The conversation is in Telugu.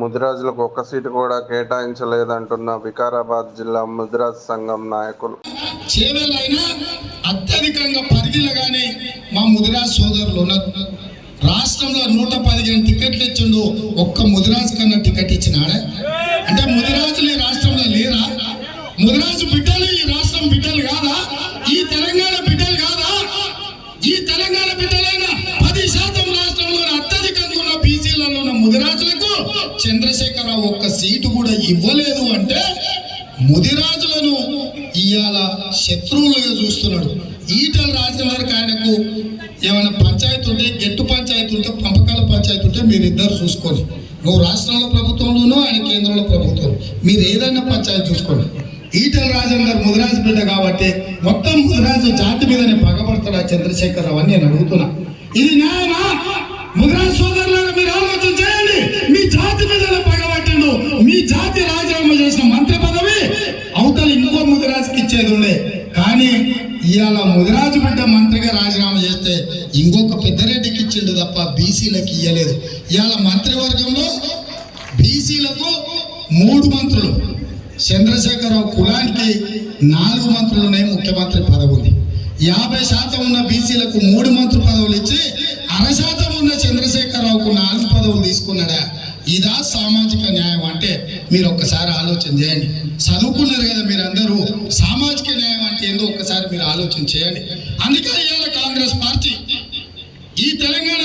ముదిరాజులకు ఒక్క సీటు కూడా కేటాయించలేదంటున్న వికారాబాద్ జిల్లా ముదిరాజ్ సంఘం నాయకులు. చేవెళ్ళైనా అత్యధికంగా పరిధిలోగానే మా ముదిరాజ్ సోదరులు ఉన్నారు. రాష్ట్రంలో నూట పదిహేను టికెట్లు ఇచ్చిండు ఒక్క ముదిరాజ్ కన్నా టికెట్ ఇచ్చినాడే? అంటే ముదిరాజులు ఈ రాష్ట్రంలో లేరా? ముదిరాజు బిడ్డ ముదిరాజులకు చంద్రశేఖరరావు ఒక్క సీటు కూడా ఇవ్వలేదు అంటే ముదిరాజులను ఇవాళ శత్రువులుగా చూస్తున్నాడు. ఈటల రాజేంద్ర ఆయనకు ఏమైనా పంచాయతీ ఉంటే గెట్టు పంచాయతీ ఉంటే పంపకాల పంచాయతీ ఉంటే మీరిద్దరు చూసుకోండి. నువ్వు రాష్ట్రంలో ప్రభుత్వంలోనూ ఆయన కేంద్రంలో ప్రభుత్వం. మీరు ఏదైనా పంచాయతీ చూసుకోండి. ఈటల రాజేందర్ ముదిరాజు బిడ్డ కాబట్టి మొత్తం ముదిరాజు జాతి మీదనే పగబడతాడు ఆ చంద్రశేఖరరావు అని నేను అడుగుతున్నా. ఇది న్యాయమా? ముదిరాజు ఉంది కానీ ఇవాళ ముదిరాజు బిడ్డ మంత్రిగా రాజీనామా చేస్తే ఇంకొక పెద్దరెడ్డికి ఇచ్చిండు తప్ప బీసీలకు ఇయ్యలేదు. ఇవాళ మంత్రివర్గంలో బీసీలకు మూడు మంత్రులు. చంద్రశేఖరరావు కులానికి నాలుగు మంత్రులు ముఖ్యమంత్రి పదవి ఉంది. యాభై శాతం ఉన్న బీసీలకు మూడు మంత్రి పదవులు ఇచ్చి అర శాతం ఉన్న చంద్రశేఖరరావుకు నాలుగు పదవులు తీసుకున్నాడా? ఇదా సామాజిక న్యాయం. అంటే మీరు ఒక్కసారి ఆలోచన చేయండి. చదువుకున్నారు కదా మీరందరూ ఏందో ఒక్కసారి మీరు ఆలోచన చేయండి? అందుకే ఇవాళ కాంగ్రెస్ పార్టీ ఈ తెలంగాణ